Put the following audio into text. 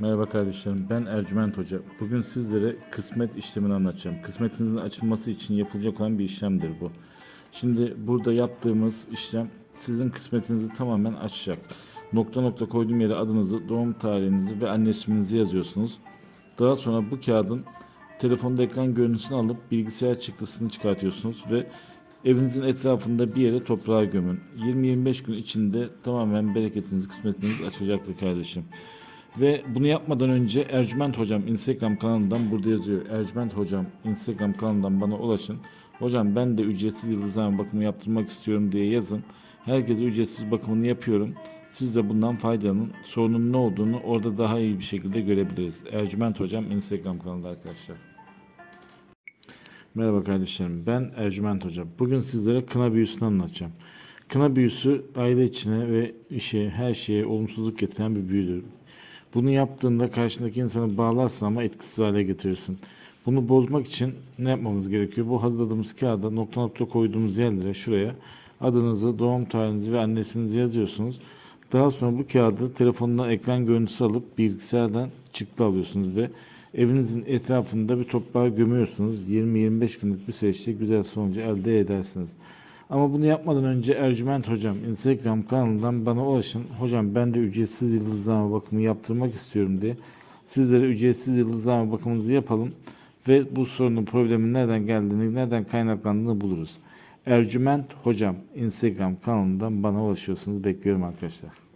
Merhaba kardeşlerim, ben Ercüment Hoca. Bugün sizlere kısmet işlemini anlatacağım. Kısmetinizin açılması için yapılacak olan bir işlemdir bu. Şimdi burada yaptığımız işlem sizin kısmetinizi tamamen açacak. Nokta nokta koyduğum yere adınızı, doğum tarihinizi ve anne isminizi yazıyorsunuz. Daha sonra bu kağıdın telefonda ekran görüntüsünü alıp bilgisayar çıktısını çıkartıyorsunuz ve evinizin etrafında bir yere toprağa gömün. 20-25 gün içinde tamamen bereketiniz, kısmetiniz açılacaktır kardeşim. Ve bunu yapmadan önce Ercüment Hocam Instagram kanalından burada yazıyor. Ercüment Hocam Instagram kanalından bana ulaşın. Hocam ben de ücretsiz yıldızlama bakımı yaptırmak istiyorum diye yazın. Herkese ücretsiz bakımını yapıyorum. Siz de bundan faydalanın. Sorunun ne olduğunu orada daha iyi bir şekilde görebiliriz. Ercüment Hocam Instagram kanalında arkadaşlar. Merhaba kardeşlerim. Ben Ercüment Hoca. Bugün sizlere kına büyüsünü anlatacağım. Kına büyüsü aile içine ve işe, her şeye olumsuzluk getiren bir büyüdür. Bunu yaptığında karşındaki insanı bağlarsın ama etkisiz hale getirirsin. Bunu bozmak için ne yapmamız gerekiyor? Bu hazırladığımız kağıda nokta nokta koyduğumuz yerlere şuraya adınızı, doğum tarihinizi ve anne yazıyorsunuz. Daha sonra bu kağıdı telefondan ekran görüntüsü alıp bilgisayardan çıktı alıyorsunuz ve evinizin etrafında bir toprağa gömüyorsunuz. 20-25 günlük bir süreçte güzel sonucu elde edersiniz. Ama bunu yapmadan önce Ercüment Hocam Instagram kanalından bana ulaşın. Hocam ben de ücretsiz yıldızlama bakımı yaptırmak istiyorum diye. Sizlere ücretsiz yıldızlama bakımınızı yapalım. Ve bu sorunun problemin nereden geldiğini, nereden kaynaklandığını buluruz. Ercüment Hocam Instagram kanalından bana ulaşıyorsunuz. Bekliyorum arkadaşlar.